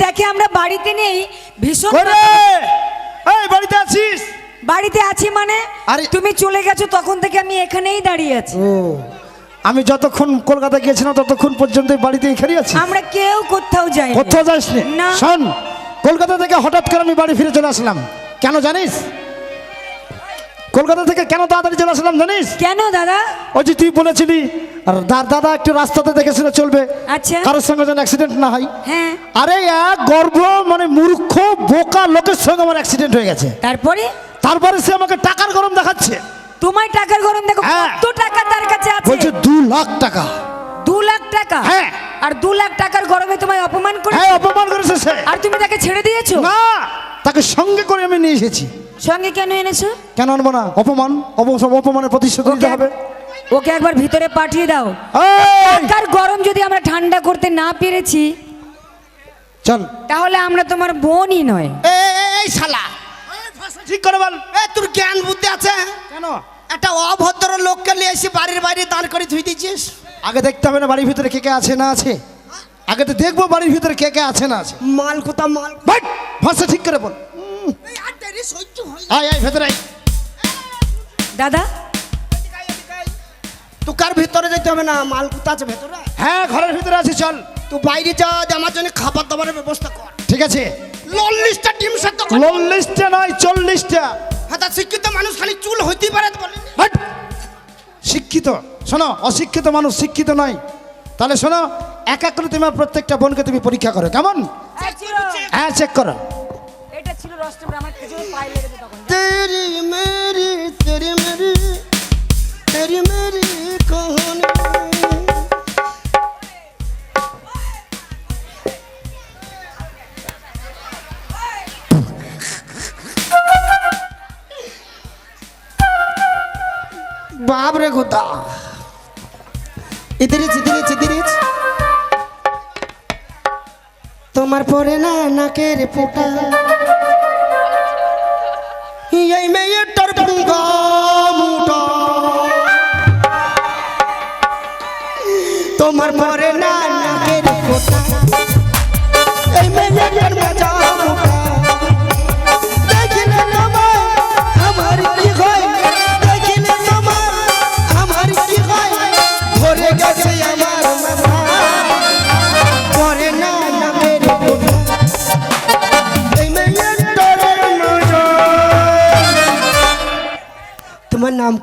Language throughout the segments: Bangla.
দেখে আমরা বাড়িতে নেই ভীষণ এই বাড়িতে আছিস? বাড়িতে আছি মানে? আরে- তুমি চলে গেছো তখন থেকে আমি এখানেই দাঁড়িয়ে আছি। ও আমি যতক্ষণ কলকাতা গিয়েছিলাম ততক্ষণ পর্যন্ত বাড়িতে এখানে আছি। আমরা কেউ কোথাও যাই কোথাও যাস না। শোন কলকাতা থেকে হঠাৎ করে আমি বাড়ি ফিরে চলে আসলাম। কেন জানিস? কলকাতা থেকে কেন তাড়াতাড়ি চলে আসলাম জানিস? কেন দাদা? ওই যে তুই বলেছিলি আর দাদা একটু রাস্তাতে দেখে শুনে চলবে। আচ্ছা। কারোর সঙ্গে যেন অ্যাক্সিডেন্ট না হয়। হ্যাঁ। আরে এক গর্ব মানে মূর্খ বোকা লোকের সঙ্গে আমার অ্যাক্সিডেন্ট হয়ে গেছে। তারপরে? তারপরে সে আমাকে টাকার গরম দেখাচ্ছে। তোমার টাকার গরম দেখো হ্যাঁ। কত টাকা তার কাছে আছে? বলছে দু লাখ টাকা। দু লাখ টাকা? হ্যাঁ। আর দু লাখ টাকার গরমে তোমায় অপমান করে হ্যাঁ অপমান করেছে সে। আর তুমি তাকে ছেড়ে দিয়েছ? না তাকে সঙ্গে করে আমি নিয়ে এসেছি। সঙ্গে কেন এনেছো? কেন আনব না? অপমান? অপ- অপমানের প্রতিশোধ নিতে হবে। ওকে একবার ভিতরে পাঠিয়ে দাও। টাকার গরম যদি আমরা ঠান্ডা করতে না পেরেছি চল। তাহলে আমরা তোমার বোনই নয়। এই শালা! ঠিক করে বল। এ তোর জ্ঞান বুদ্ধি আছে? কেন? একটা অভদ্র লোককে নিয়ে এসে বাড়ির বাইরে দাঁড় করে ধুই দিচ্ছিস আগে দেখতে হবে না বাড়ির ভিতরে কে কে আছে না আছে। আগে তো দেখব বাড়ির ভিতরে কে কে আছে না আছে। মাল কোথা মাল ভাষা ঠিক করে বল। সহ্য হয় না। আয় আয় ভেতরে আয়। দাদা? ভিতরে যেতে হবে না? মাল কোথা আছে ভেতরে? হ্যাঁ ঘরের ভিতরে আছে চল। তুই বাইরে যা আমার জন্য খাবার দাবারের ব্যবস্থা কর। ঠিক আছে। লল্লিশটা ডিম সেদ্ধ কর। চল্লিশটা নয় চল্লিশটা। হ্যাঁ তা শিক্ষিত মানুষ খালি চুল হইতেই পারে! শিক্ষিত শোনো অশিক্ষিত মানুষ শিক্ষিত নয়। তাহলে শোনো এক এক করে তোমার প্রত্যেকটা বোনকে তুমি পরীক্ষা করো কেমন? হ্যাঁ চেক করো। ছিল রসটা আমার খেজুর পায়ে লেগেছে তখন তেরি মেরি তেরি মেরি তেরি মেরি কহানি। বাপ রে গোদা ইদিরিচ ইদিরিচ ইদিরিচ তোমার পরে না নাকের পোটা यही में ये टरपूँगा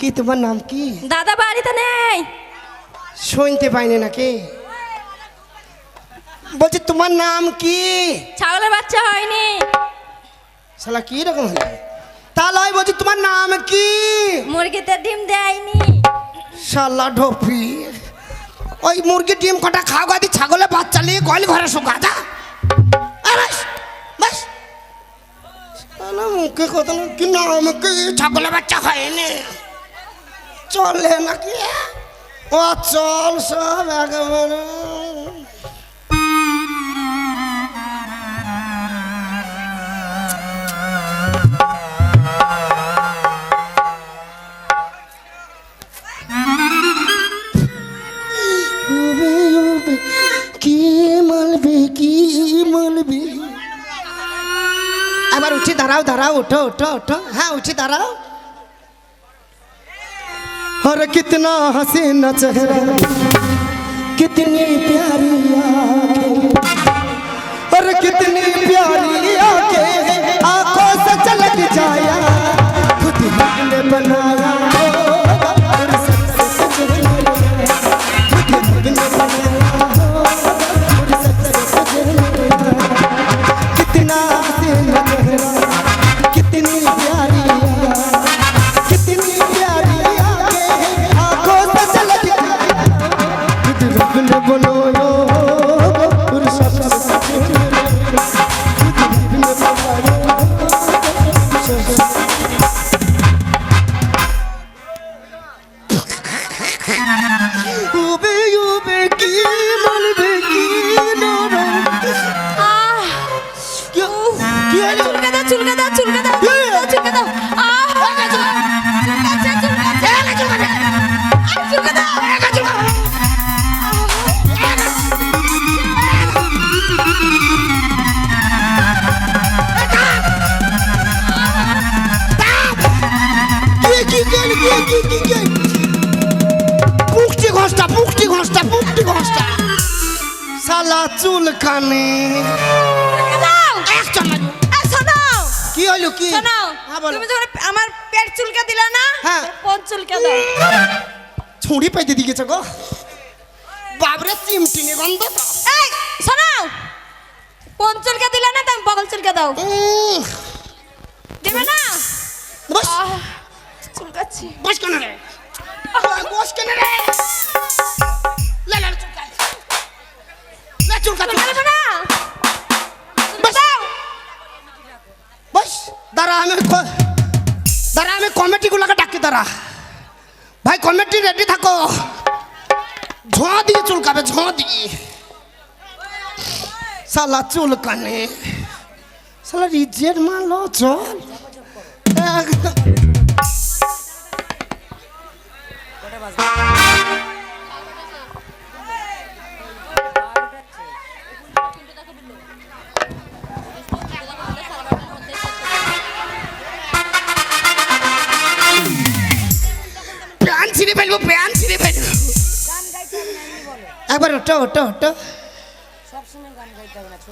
কি? তোমার নাম কি? দাদা বাড়িতে নেই। শুনতে পাইনি নাকি? বলছি তোমার নাম কি? ছাগলের বাচ্চা হয়নি। শালা কি রকম হলো? তাহলে আমি বলছি তোমার নাম কি? মুরগিতে ডিম দেয়নি। শালা ঢোপি। ওই মুরগি ডিম কটা খাও গাদি ছাগলে বাচ্চা নিয়ে গল ঘরে শোকা যা মুখে কথা কি নাম কি? ছাগলে বাচ্চা হয়নি। চলে নাকি? ও চল সব একেবারে। কি মালবে উঠে ওঠো ওঠো হ্যাঁ উঠি अरे कितना हसीना चेहरा कितनी प्यारी आँखें और कितनी प्यारी आँखें। চুলকে দাও চুলকে দাও। চুলকে দাও কি হইল কি? শোনো হ্যাঁ তুমি যখন আমার পেট চুলকে দিলা না হ্যাঁ। কোন চুলকে দাও? ছুঁড়ি পাইতে দিয়ে গেছে গো। বাবরে চিমটিনি গন্ধ তো। এই শোনো কোন চুলকে দিলা না তুমি বগল চুলকে দাও। দেবে না? বস। চুলকাচ্ছি। বস কেন রে? বস কেন রে? লে চুলকা চুলকা দাঁড়া, আমি দাঁড়া, আমি কমিটিগুলোকে ডাকি, দাঁড়া। ভাই, কমিটি রেডি থাকো। ঝোঁ দিয়ে চুলকাবে, ঝোঁ দিয়ে। সালা চুলকানে। সালা রিজের মালো চল। একদম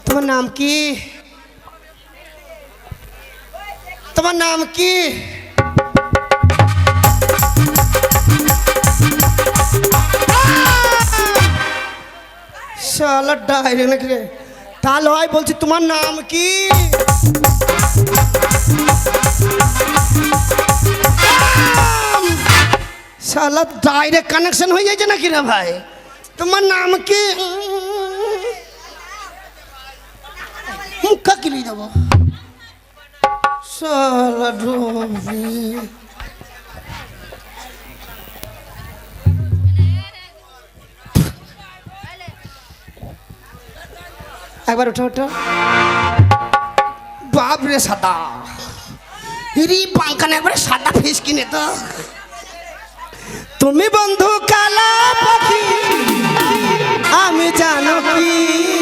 তোমার নাম কি? তোমার নাম কি? নাকি রে। তাহলে হয় বলছি, তোমার নাম কি? শালা ডাইরেক্ট কানেকশন হয়ে যাচ্ছে নাকি রে ভাই? তোমার নাম কি? মুখা কিনে দেবো? একবার ওঠো ওঠো বাপ রে সাদা। রি পাঙ্কানে একবারে সাদা ফিস কিনে তো তুমি বন্ধু কালা পাখি। আমি জানো কি?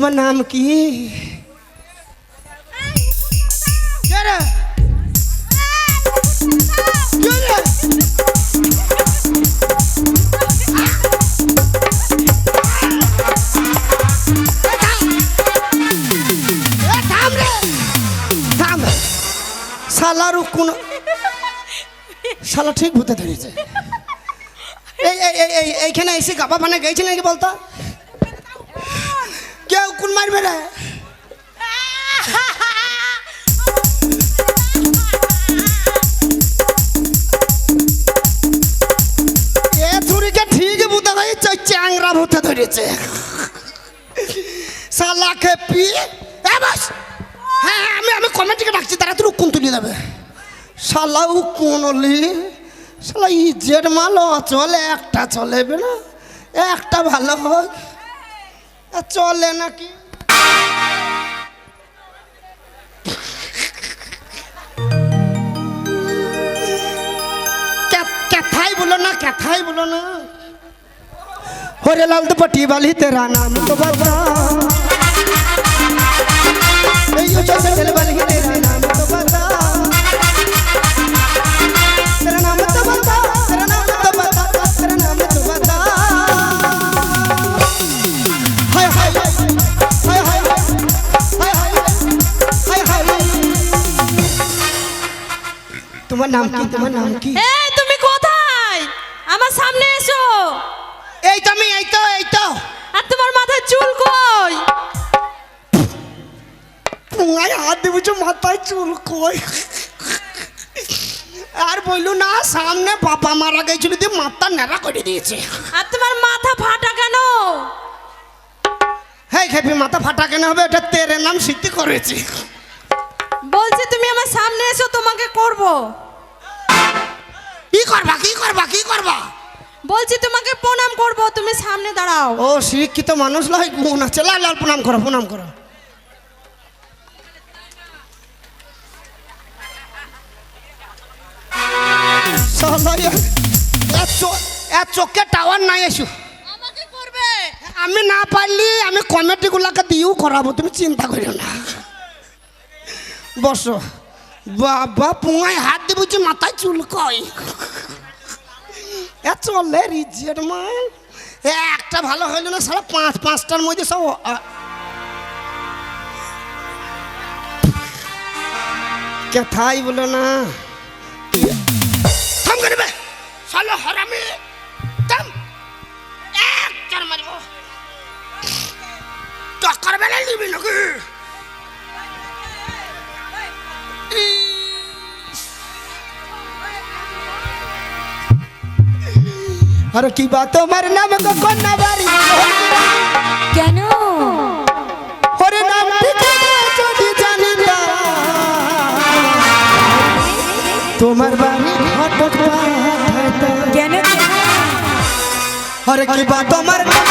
তোমার নাম কি? শালারও কোন শালা ঠিক ভূতে ধরেছে। এইখানে এসে গাবা মানে গেছে নাকি বলতো? কোন মারবে রে এ ঠিক ভূতে ধরেছে। হ্যাঁ হ্যাঁ, আমি আমি কমিটিকে ডাকছি তারা তুই কোন তুলে দেবে। ইজের চলে একটা না একটা ভালো এ চলে নাকি? কথাই বলো না কথাই বলো না। হরে লাল তো পটি বালি, তেরা নাম তো বাবা নাম কি? তোমার নাম কি? এই তুমি কোথায়? আমার সামনে এসো। এই তো আমি এই তো এই তো। আর তোমার মাথায় চুল কই? পুঙ্গায় হাত দিবছ মাথায় চুল কই? আর বললু না সামনে বাবা মারা গেছিল দিয়ে মাথা নেড়া করে দিয়েছে। আর তোমার মাথা ফাটা কেন? হ্যাঁ খেপি মাথা ফাটা কেন হবে? এটা তেরে নাম সিদ্ধি করেছি। বলছি তুমি আমার সামনে এসো তোমাকে করব। করবা? কি করবা? কি করবা? বলছি তোমাকে প্রণাম করব। তুমি সামনে দাঁড়াও। ও শিক্ষিত মানুষ লাই মন আছে। লাল লাল প্রণাম করো প্রণাম করো। চোখে টাওয়ার নাই এসু। আমি না পারলি আমি কমিটিগুলোকে দিয়েও করাবো। তুমি চিন্তা করিও না। বসো। বাবা, পুঙায় হাত দিয়ে বুঝছি মাথায় চুল কয়। এ চলে রিজেট মাল একটা ভালো হইল না, সারা পাঁচ, পাঁচটার মধ্যে সব কথাই বলো না? থাম করে সালো হরামি। এক চার মারবো। টক্কর বেলা নিবি নাকি? আরে কি বা তোমার নাম কন্যা বাড়ি কেন? ওরে নাম যদি জানি না। তোমার বাড়ি কেন? আরে কি বা তোমার নাম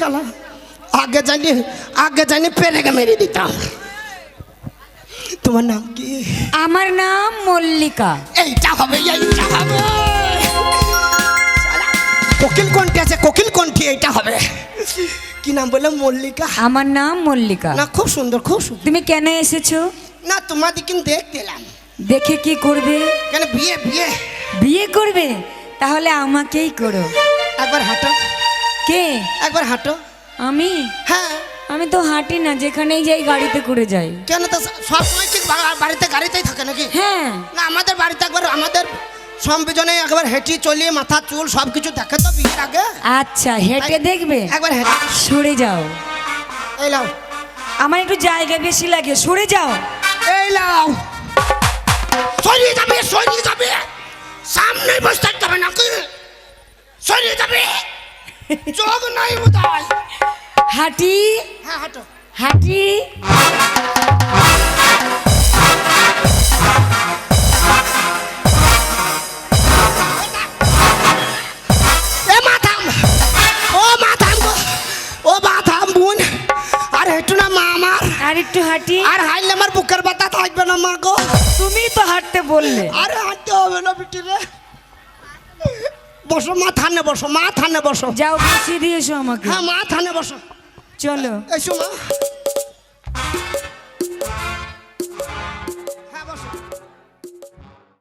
শালা আগে জানি আগে জানি পেরেকে মেরে দিতাম। তোমার নাম কি? আমার নাম মল্লিকা। এইটা হবে এইটা হবে। কোকিল কোনটি আছে? কোকিল কোনটি? এইটা হবে। কি নাম বললাম? মল্লিকা? আমার নাম মল্লিকা। না খুব সুন্দর খুব সুন্দর। তুমি কেন এসেছ? না তোমাদের কিন্তু দেখতে এলাম। দেখে কি করবে? কেন বিয়ে বিয়ে? বিয়ে করবে? তাহলে আমাকেই করো। একবার হাঁটো। কে? একবার হাঁটো। আমি? হ্যাঁ। আমি তো হাঁটি না যেখানেই যাই গাড়িতে করে যাই। কেন তো সবসময় ঠিক বাড়িতে গাড়িতেই থাকে নাকি? হ্যাঁ। না আমাদের বাড়িতে একবার আমাদের সম্বিজনে একবার হেঁটে চলিয়ে মাথা চুল সব কিছু দেখে তো বিয়ের আগে। আচ্ছা হেঁটে দেখবে? একবার হেঁটে। সরে যাও। এই লাও আমার একটু জায়গা বেশি লাগে সরে যাও। এই লাও সরিয়ে যাবে সরিয়ে যাবে। সামনে বসে থাকতে হবে নাকি? সরিয়ে যাবে। চোখ নাই বোধহয় হাঁটি। হ্যাঁ হাঁটো। হাঁটি। ও মাথাম গো ও মাথাম বোন। আর হেঁটু না মা আমার। আর একটু হাঁটি। আর হাইলে আমার বুকের ব্যথা থাকবে না মা গো। তুমি তো হাঁটতে বললে। আরে হাঁটতে হবে না বিটি রে। বসো মা থানে বসো মা থানে বসো। যাও বসিয়ে দিয়েছ আমাকে। হ্যাঁ মা থানে বসো। চলো। এসো মা।